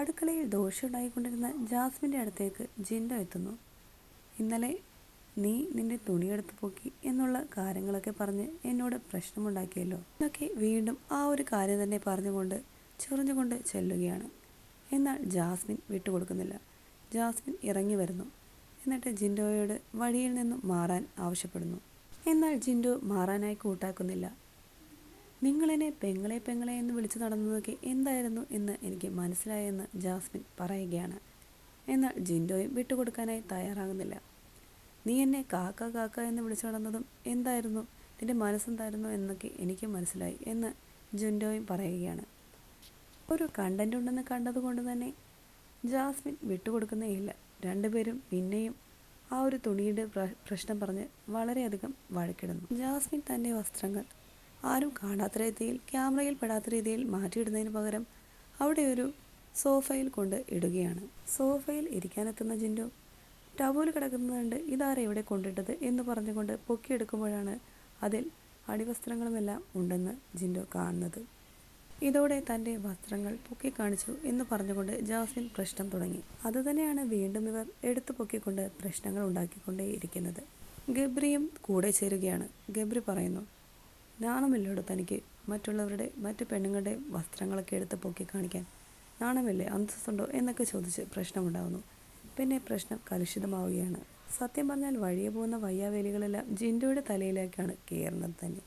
അടുക്കളയിൽ ദോശയുണ്ടായിക്കൊണ്ടിരുന്ന ജാസ്മിന്റെ അടുത്തേക്ക് ജിൻഡോ എത്തുന്നു. ഇന്നലെ നീ നിന്റെ തുണിയെടുത്ത് പോക്കി എന്നുള്ള കാര്യങ്ങളൊക്കെ പറഞ്ഞ് എന്നോട് പ്രശ്നമുണ്ടാക്കിയല്ലോ. എന്നൊക്കെ വീണ്ടും ആ ഒരു കാര്യം തന്നെ പറഞ്ഞുകൊണ്ട് ചൊറിഞ്ഞുകൊണ്ട് ചെല്ലുകയാണ്. എന്നാൽ ജാസ്മിൻ വിട്ടുകൊടുക്കുന്നില്ല. ജാസ്മിൻ ഇറങ്ങി വരുന്നു. എന്നിട്ട് ജിൻഡോയോട് വഴിയിൽ നിന്നും മാറാൻ ആവശ്യപ്പെടുന്നു. എന്നാൽ ജിൻഡോ മാറാനായി കൂട്ടാക്കുന്നില്ല. നിങ്ങളെന്നെ പെങ്ങളെ പെങ്ങളെ എന്ന് വിളിച്ചു നടന്നതൊക്കെ എന്തായിരുന്നു എന്ന് എനിക്ക് മനസ്സിലായെന്ന് ജാസ്മിൻ പറയുകയാണ്. എന്നാൽ ജിൻഡോയും വിട്ടുകൊടുക്കാനായി തയ്യാറാകുന്നില്ല. നീ എന്നെ കാക്ക കാക്ക എന്ന് വിളിച്ചു നടന്നതും എന്തായിരുന്നു? നിന്റെ മനസ്സെന്തായിരുന്നു എന്നൊക്കെ എനിക്ക് മനസ്സിലായി എന്ന് ജിൻഡോയും പറയുകയാണ്. ഒരു കണ്ടന്റ് ഉണ്ടെന്ന് കണ്ടതുകൊണ്ട് തന്നെ ജാസ്മിൻ വിട്ടുകൊടുക്കുന്നേയില്ല രണ്ടുപേരും പിന്നെയും ആ ഒരു തുണിയുടെ പ്രശ്നം പറഞ്ഞ് വളരെയധികം വഴക്കിടുന്നു. ജാസ്മിൻ തന്റെ വസ്ത്രങ്ങൾ ആരും കാണാത്ത രീതിയിൽ ക്യാമറയിൽ പെടാത്ത രീതിയിൽ മാറ്റിയിടുന്നതിന് പകരം അവിടെ ഒരു സോഫയിൽ കൊണ്ട് ഇടുകയാണ്. സോഫയിൽ ഇരിക്കാനെത്തുന്ന ജിൻഡോ ടവൽ കിടക്കുന്നതുകൊണ്ട് ഇതാരെ ഇവിടെ കൊണ്ടിട്ടത്? എന്ന് പറഞ്ഞുകൊണ്ട് പൊക്കിയെടുക്കുമ്പോഴാണ് അതിൽ അടിവസ്ത്രങ്ങളുമെല്ലാം ഉണ്ടെന്ന് ജിൻഡോ കാണുന്നത്. ഇതോടെ തന്റെ വസ്ത്രങ്ങൾ പൊക്കി കാണിച്ചു എന്ന് പറഞ്ഞുകൊണ്ട് ജാസ്മിൻ പ്രശ്നം തുടങ്ങി. അതുതന്നെയാണ് വീണ്ടും ഇവർ എടുത്തു പൊക്കിക്കൊണ്ട് പ്രശ്നങ്ങൾ ഉണ്ടാക്കിക്കൊണ്ടേയിരിക്കുന്നത്. ഗബ്രിയും കൂടെ ചേരുകയാണ്. ഗബ്രി പറയുന്നു നാണമില്ലോടോ തനിക്ക് മറ്റുള്ളവരുടെ മറ്റു പെണ്ണുങ്ങളുടെ വസ്ത്രങ്ങളൊക്കെ എടുത്ത് പൊക്കി കാണിക്കാൻ നാണമില്ലേ അന്തസ്സുണ്ടോ എന്നൊക്കെ ചോദിച്ച് പ്രശ്നമുണ്ടാകുന്നു പിന്നെ പ്രശ്നം കലുഷിതമാവുകയാണ്. സത്യം പറഞ്ഞാൽ വഴിയെ പോകുന്ന വയ്യാവേലികളെല്ലാം ജിൻഡോയുടെ തലയിലേക്കാണ് കയറുന്നത് തന്നെ.